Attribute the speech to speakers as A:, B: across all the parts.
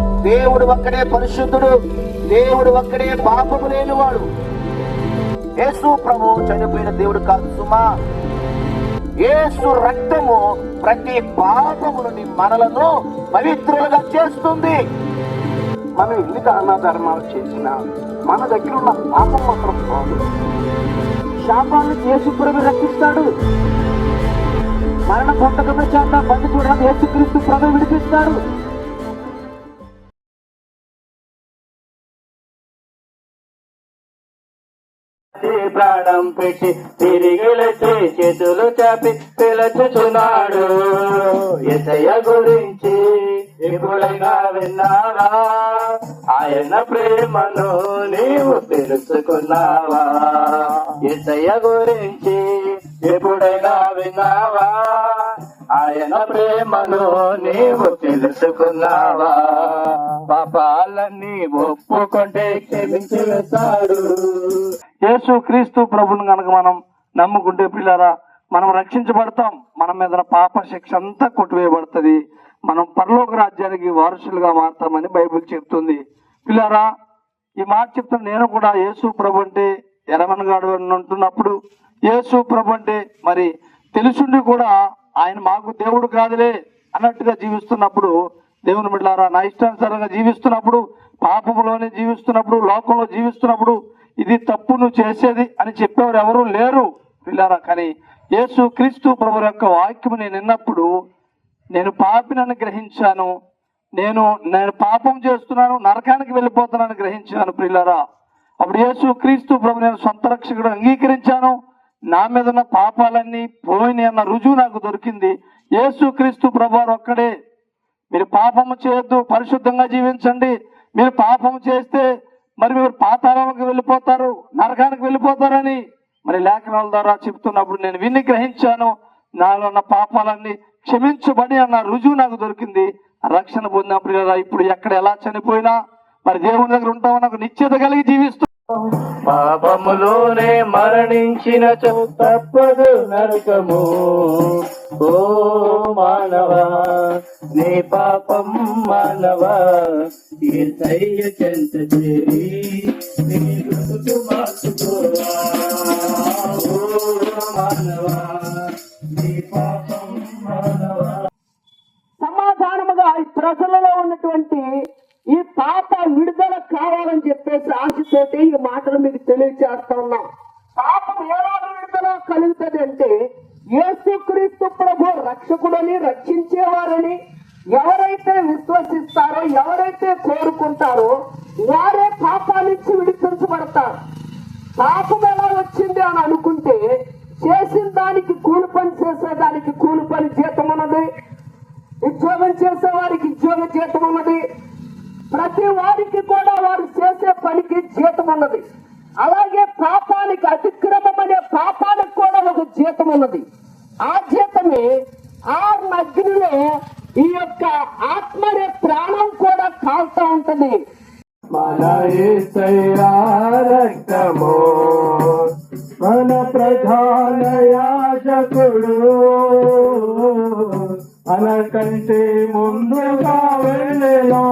A: దేవుడు ఒక్కడే పరిశుద్ధుడు. దేవుడు ఒక్కడే పాపము లేనివాడు. యేసు ప్రభు చనిపోయిన దేవుడు కాదు సుమా. యేసు రక్తము ప్రతి పాపము నుండి మనలను పవిత్రులుగా చేస్తుంది. మనం ఎన్ని దాన చేసినా మన దగ్గర ఉన్న పాపం మాత్రం పోదు. శాపాన్ని యేసుప్రభు రక్షిస్తాడు. మరణ పొందకమే చేత బంధు చూడడం యేసుక్రీస్తు ప్రభు విడిపిస్తాడు.
B: ప్రాణం పెట్టి తిరిగి లేచి చేతులు చాపి పిలచుచున్నాడు. ఎసయ్య గురించి ఎప్పుడైనా విన్నావా? ఆయన ప్రేమను నీవు తెలుసుకున్నావా? ఎసయ్య గురించి ఎప్పుడైనా విన్నావా? ఆయన ప్రేమను నీవు తెలుసుకున్నావా? పాపాలన్నీ ఒప్పుకుంటే క్షమించి వేస్తాడు.
C: యేసు క్రీస్తు ప్రభుని కనుక మనం నమ్ముకుంటే పిల్లరా మనం రక్షించబడతాం. మన మీద పాప శిక్ష అంతా కొట్టివేయబడుతుంది. మనం పరలోక రాజ్యానికి వారసులుగా మారుతామని బైబిల్ చెప్తుంది. పిల్లరా ఈ మాట చెప్తున్న నేను కూడా యేసు ప్రభు అంటే ఎరమనగాడు అని అంటున్నప్పుడు యేసు ప్రభు అంటే మరి తెలుసుండి కూడా ఆయన మాకు దేవుడు కాదులే అన్నట్టుగా జీవిస్తున్నప్పుడు దేవుని బిడ్డారా నా ఇష్టానుసారంగా జీవిస్తున్నప్పుడు పాపంలోనే జీవిస్తున్నప్పుడు లోకంలో జీవిస్తున్నప్పుడు ఇది తప్పు నువ్వు చేసేది అని చెప్పేవారు ఎవరు లేరు పిల్లారా కానీ యేసు క్రీస్తు ప్రభు యొక్క వాక్యము నేను విన్నప్పుడు నేను పాపినని గ్రహించాను నేను నేను పాపం చేస్తున్నాను నరకానికి వెళ్ళిపోతున్నాను గ్రహించాను ప్రియులారా అప్పుడు యేసు క్రీస్తు ప్రభు నేను సొంత రక్షకుడు అంగీకరించాను నా మీద ఉన్న పాపాలన్నీ పోయినాయి అన్న రుజువు నాకు దొరికింది. యేసు క్రీస్తు ప్రభు ఒక్కడే. మీరు పాపము చేయొద్దు పరిశుద్ధంగా జీవించండి. మీరు పాపము చేస్తే మరి మీరు పాతాళాలకు వెళ్ళిపోతారు నరకానికి వెళ్ళిపోతారని. మరి లేఖనాల ద్వారా చెప్తున్నప్పుడు నేను విని గ్రహించాను. నాలో ఉన్న పాపాలన్నీ క్షమించబడి అన్న రుజువు నాకు దొరికింది. రక్షణ పొందిన ప్రియులారా ఇప్పుడు ఎక్కడ ఎలా చనిపోయినా మరి దేవుని దగ్గర ఉంటామో నాకు నిశ్చేత కలిగి జీవిస్తూ
B: పాపములోనే మరణించిన తప్పదు నరకము. ఓ మానవా నీ పాపం మానవా ఈ చెంత చేరి మార్చుకోవా. ఓ మానవా నీ పాపం మానవా.
A: సమాధానముగా ఈ ప్రజలలో ఉన్నటువంటి ఈ పాప విడు కావాలని చెప్పేసి ఆశతోటి ఈ మాటలు మీకు తెలియజేస్తా ఉన్నాం. పాపం ఎలా విడుదల కలుగుతుంది అంటే యేసుక్రీస్తు ప్రభు రక్షకుడని రక్షించేవారని ఎవరైతే విశ్వసిస్తారో ఎవరైతే కోరుకుంటారో వారే పాపానికి విడిపించబడతారు. పాపం ఎలా వచ్చింది అని అనుకుంటే చేసిన దానికి కూలి పని చేసేదానికి కూలి పని జీతం ఉన్నది. ఉద్యోగం చేసేవారికి ఉద్యోగ జీతం ఉన్నది. ప్రతి వారికి కూడా వారు చేసే పనికి జీతం ఉన్నది. అలాగే పాపానికి అతిక్రమం అనే పాపానికి కూడా ఒక జీతం ఉన్నది. ఆ జీతమే ఆ అగ్నిలో ఈ యొక్క ఆత్మ ప్రాణం కూడా కాల్తా ఉంటుంది.
B: మన యేసయ్యా మన ప్రధాన యాజకుడు మనకంటే ముందుగా వెళ్ళేలా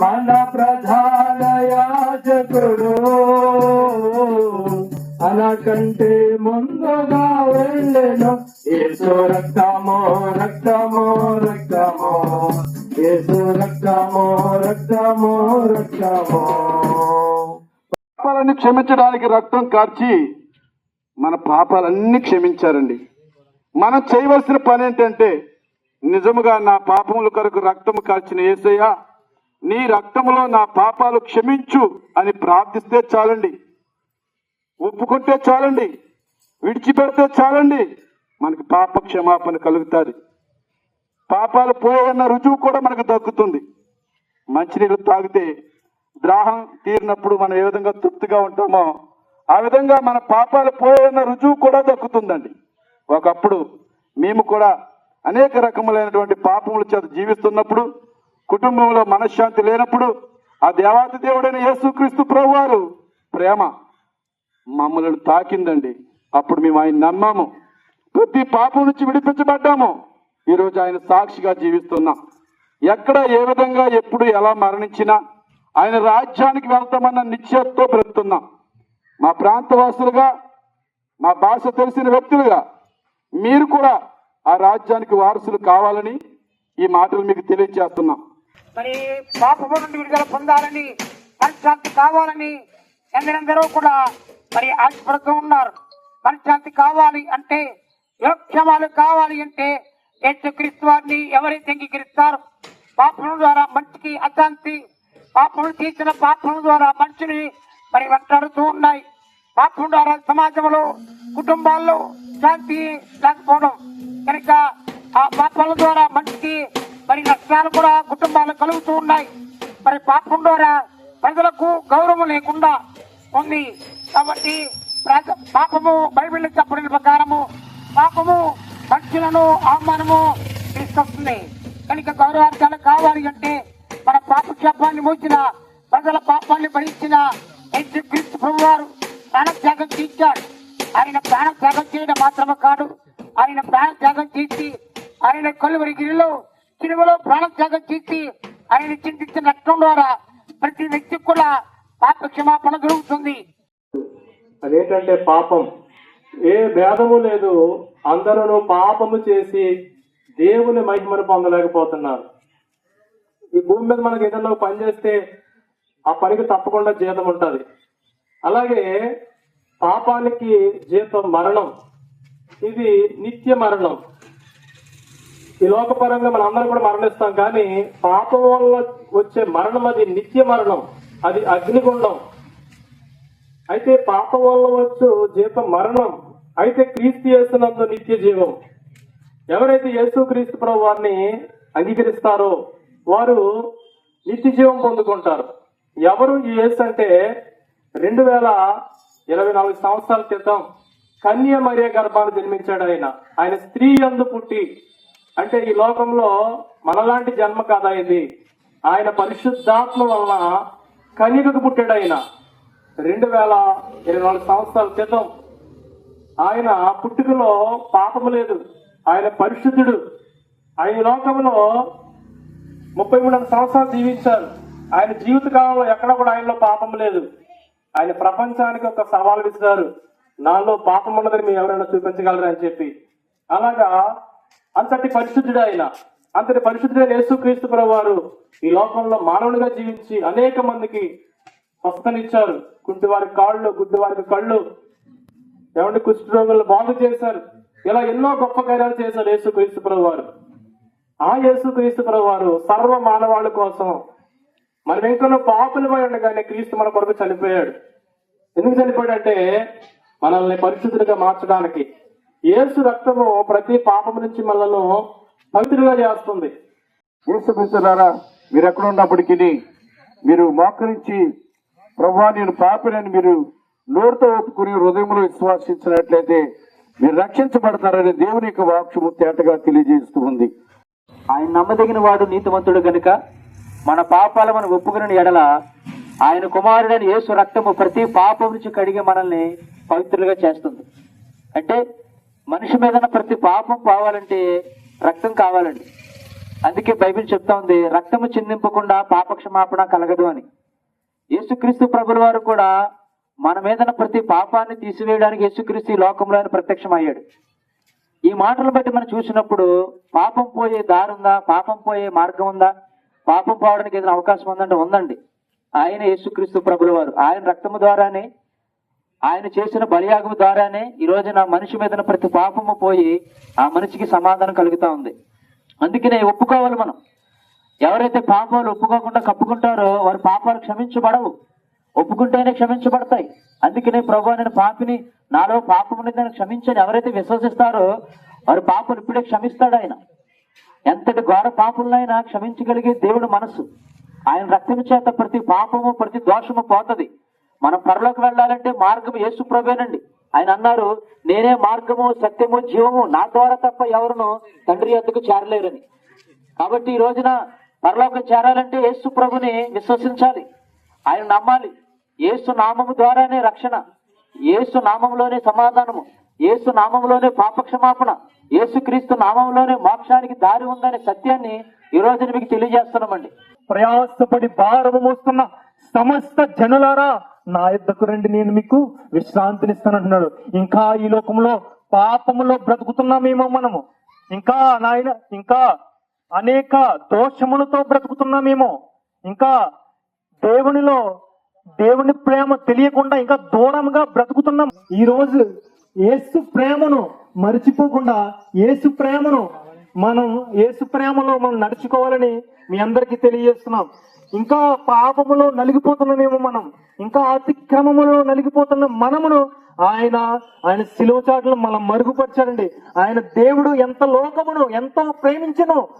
B: మన ప్రధాన యాజకుడు మనకంటే ముందుగా వెళ్ళెను. యేసు రక్తమో రక్తమో రక్తమో. యేసు రక్తమో రక్తమో రక్తమో.
C: పాపాలన్నీ క్షమించడానికి రక్తం కార్చి మన పాపాలన్నీ క్షమించారండి. మనం చేయవలసిన పని ఏంటంటే నిజముగా నా పాపముల కొరకు రక్తము కార్చిన ఏసయ్య నీ రక్తంలో నా పాపాలు క్షమించు అని ప్రార్థిస్తే చాలండి. ఒప్పుకుంటే చాలండి. విడిచిపెడితే చాలండి. మనకి పాప క్షమాపణ కలుగుతుంది. పాపాలు పోయన్న రుజువు కూడా మనకు దక్కుతుంది. మంచినీళ్ళు తాగితే ద్రాహం తీరినప్పుడు మనం ఏ విధంగా తృప్తిగా ఉంటామో ఆ విధంగా మన పాపాలు పోయన్న రుజువు కూడా దక్కుతుందండి. ఒకప్పుడు మేము కూడా అనేక రకములైనటువంటి పాపముల చేత జీవిస్తున్నప్పుడు కుటుంబంలో మనశ్శాంతి లేనప్పుడు ఆ దేవాతి దేవుడైన యేసుక్రీస్తు ప్రభువారు ప్రేమ మమ్మల్ని తాకిందండి. అప్పుడు మేము ఆయన నమ్మాము. ప్రతి పాపం నుంచి విడిపించబడ్డాము. ఈరోజు ఆయన సాక్షిగా జీవిస్తున్నాం.
D: ఎక్కడ ఏ విధంగా ఎప్పుడు ఎలా మరణించినా ఆయన రాజ్యానికి వెళ్తామన్న నిశ్చయంతో బ్రతుకుతున్నాం. మా ప్రాంతవాసులుగా మా భాష తెలిసిన వ్యక్తులుగా మీరు కూడా ఆ రాజ్యానికి వారసులు కావాలని ఈ మాటలు మీకు తెలియజేస్తున్నాం
E: మరి పాపము నుండి విడుదల పొందాలని మనశ్శాంతి కావాలని ఎందరందరూ కూడా మరి ఆశపడుతూ ఉన్నారు. మనశ్శాంతి కావాలి అంటే యోగక్షేమాలు కావాలి అంటే యేసుక్రీస్తు వారిని ఎవరైతే అంగీకరిస్తారు పాపముల ద్వారా మనిషికి అశాంతి పాపములు తీసిన పాపముల ద్వారా మనిషిని మరి వెంటాడుతూ ఉన్నాయి. పాపం ద్వారా సమాజంలో కుటుంబాల్లో శాంతి లేకపోవడం. కనుక ఆ పాపాల ద్వారా మనిషికి మరి నష్టాలు కూడా కుటుంబాలు కలుగుతూ ఉన్నాయి. మరి పాపం ద్వారా ప్రజలకు గౌరవం లేకుండా ఉంది. కాబట్టి ప్రజ- పాపము బైబిల్ చెప్పడిన ప్రకారము పాపము మనుషులను అవమానము తీసుకొస్తుంది. కనుక గౌరవార్థాలు కావాలి అంటే మన పాప శాపాన్ని మోసిన ప్రజల పాపాన్ని భరించిన క్రీస్తు ప్రభు వారు ప్రాణత్యాగం చేశాడు. ఆయన ప్రాణత్యాగం చేయడం మాత్రమే కాదు ఆయన ప్రాణత్యాగం చేసి ఆయన కలువరి గిరిలో సినిమలో ప్రాణత్యాగం చేసి ఆయన చింతించిన రక్తం ద్వారా ప్రతి వ్యక్తికి కూడా పాప క్షమాపణ దొరుకుతుంది
D: అదేంటంటే పాపం. ఏ భేదము లేదు. అందరూ పాపము చేసి దేవుని మహిమను పొందలేకపోతున్నారు. ఈ భూమి మీద మనకి ఏదైనా పని చేస్తే ఆ పనికి తప్పకుండా జీతం ఉంటుంది. అలాగే పాపానికి జీతం మరణం. ఇది నిత్య మరణం. ఈ లోకపరంగా మనం అందరం కూడా మరణిస్తాం కానీ పాపం వల్ల వచ్చే మరణం అది నిత్య మరణం అది అగ్నిగుండం. అయితే పాపం వల్ల వచ్చు జీతం మరణం అయితే క్రీస్తు చేస్తున్నందు నిత్య జీవం. ఎవరైతే యేసు క్రీస్తు ప్రభు వారిని అంగీకరిస్తారో వారు నిత్య జీవం పొందుకుంటారు. ఎవరు ఈ యేసు అంటే రెండు వేల ఇరవై నాలుగు సంవత్సరాల క్రితం కన్య మరియ గర్భాన్ని జన్మించాడు ఆయన. ఆయన స్త్రీ అందు పుట్టి అంటే ఈ లోకంలో మనలాంటి జన్మ కాదా ఇది? ఆయన పరిశుద్ధాత్మ వలన కన్యకకు పుట్టాడు ఆయన రెండు వేల ఇరవై నాలుగు సంవత్సరాల క్రితం ఆయన పుట్టుకలో పాపము లేదు. ఆయన పరిశుద్ధుడు. ఆయన లోకంలో ముప్పై మూడు సంవత్సరాలు జీవించారు. ఆయన జీవిత కాలంలో ఎక్కడ కూడా ఆయనలో పాపం లేదు. ఆయన ప్రపంచానికి ఒక సవాల్ విసిరారు నాలో పాపం ఉన్నదని మీరు ఎవరైనా చూపించగలరా అని చెప్పి. అలాగా అంతటి పరిశుద్ధుడు ఆయన. అంతటి పరిశుద్ధుడైన యేసుక్రీస్తు ప్రభు వారు ఈ లోకంలో మానవుడిగా జీవించి అనేక మందికి స్వస్థనిచ్చారు కుంటి వారి కాళ్ళు గుడ్డి వారికి కళ్ళు. ఏమంటే కుష్టి రోగులను బాగు చేశారు. ఇలా ఎన్నో గొప్ప కార్యాలు చేశారు యేసుక్రీస్తు ప్రభు వారు ఆ యేసుక్రీస్తు ప్రభు వారు సర్వ మానవాళి కోసం మనం ఇంకొన్న పాపులమై ఉండగానే క్రీస్తు మన కొరకు చనిపోయాడు. ఎందుకు చనిపోయాడంటే మనల్ని పరిశుద్ధులుగా మార్చడానికి యేసు రక్తము ప్రతి పాపం నుంచి మనలను పవిత్రులుగా చేస్తుంది.
C: యేసుక్రీస్తులారా మీరు ఎక్కడ ఉన్నప్పటికీ మీరు మోకరించి ప్రభా నేను పాపినని మీరు నోరుతో ఒప్పుకుని హృదయంలో విశ్వాసించినట్లయితే మీరు రక్షించబడతారని దేవుని యొక్క వాక్యము తేటగా తెలియజేస్తూ ఉంది.
F: ఆయన నమ్మదగిన వాడు నీతిమంతుడు గనుక మన పాపాల మనం ఒప్పుకుని ఎడల ఆయన కుమారుడైన యేసు రక్తము ప్రతి పాపం నుంచి కడిగి మనల్ని పవిత్రులుగా చేస్తుంది. అంటే మనిషి మీద ప్రతి పాపం పోవాలంటే రక్తం కావాలండి. అందుకే బైబిల్ చెప్తా ఉంది రక్తము చిందింపకుండా పాప క్షమాపణ కలగదు అని. యేసుక్రీస్తు ప్రభుల వారు కూడా మన మీద ప్రతి పాపాన్ని తీసివేయడానికి యేసుక్రీస్తు ఈ లోకంలో ఆయన ప్రత్యక్షమయ్యాడు. ఈ మాటలు బట్టి మనం చూసినప్పుడు పాపం పోయే దారి ఉందా? పాపం పోయే మార్గం ఉందా? పాపం పోవడానికి ఏదైనా అవకాశం ఉందంటే ఉందండి. ఆయన యేసుక్రీస్తు ప్రభుల వారు. ఆయన రక్తము ద్వారానే ఆయన చేసిన బలియాగం ద్వారానే ఈ రోజున మనిషి మీద ప్రతి పాపము పోయి ఆ మనిషికి సమాధానం కలుగుతా ఉంది. అందుకనే ఒప్పుకోవాలి మనం. ఎవరైతే పాపాలు ఒప్పుకోకుండా కప్పుకుంటారో వారి పాపాలు క్షమించబడవు. ఒప్పుకుంటేనే క్షమించబడతాయి. అందుకనే ప్రభు నేను పాపిని నాలో పాపం నేను క్షమించని. ఎవరైతే విశ్వసిస్తారో వారి పాపలు ఇప్పుడే క్షమిస్తాడు ఆయన. ఎంతటి ఘోర పాపులనైనా క్షమించగలిగే దేవుడు మనసు ఆయన రక్తం చేత ప్రతి పాపము ప్రతి దోషము పోతుంది. మనం పరలోకి వెళ్ళాలంటే మార్గం యేసు ప్రభేనండి ఆయన అన్నారు నేనే మార్గము సత్యము జీవము నా ద్వారా తప్ప ఎవరును తండ్రి ఎద్దుకు చేరలేరని. కాబట్టి ఈ రోజున పరలోకం చేరాలంటే యేసు ప్రభుని విశ్వసించాలి. ఆయన నమ్మాలి. యేసు నామము ద్వారానే రక్షణ. యేసు నామంలోనే సమాధానము. యేసు నామంలోనే పాపక్షమాపణ. యేసుక్రీస్తు నామంలోనే మోక్షానికి దారి ఉందనే సత్యాన్ని ఈ రోజున మీకు తెలియజేస్తున్నామండి.
G: ప్రయాసపడి భారము మోస్తున్న సమస్త జనులారా నా యుద్ధకు రండి నేను మీకు విశ్రాంతినిస్తానంటున్నాడు. ఇంకా ఈ లోకంలో పాపములో బ్రతుకుతున్నామేమో మనము. ఇంకా నాయన ఇంకా అనేక దోషములతో బ్రతుకుతున్నామేమో ఇంకా దేవునిలో దేవుని ప్రేమ తెలియకుండా ఇంకా దూరంగా బ్రతుకుతున్నాం. ఈ రోజు ఏసు ప్రేమను మర్చిపోకుండా ఏసు ప్రేమను మనం ఏసు ప్రేమలో మనం నడుచుకోవాలని మీ అందరికీ తెలియజేస్తున్నాం. ఇంకా పాపములో నలిగిపోతున్నామేమో మనం. ఇంకా అతిక్రమములో నలిగిపోతున్న మనమును ఆయన ఆయన శిలువ చాటులు మనం మరుగుపరిచాడండి. ఆయన దేవుడు ఎంత లోకమును ఎంతో ప్రేమించను.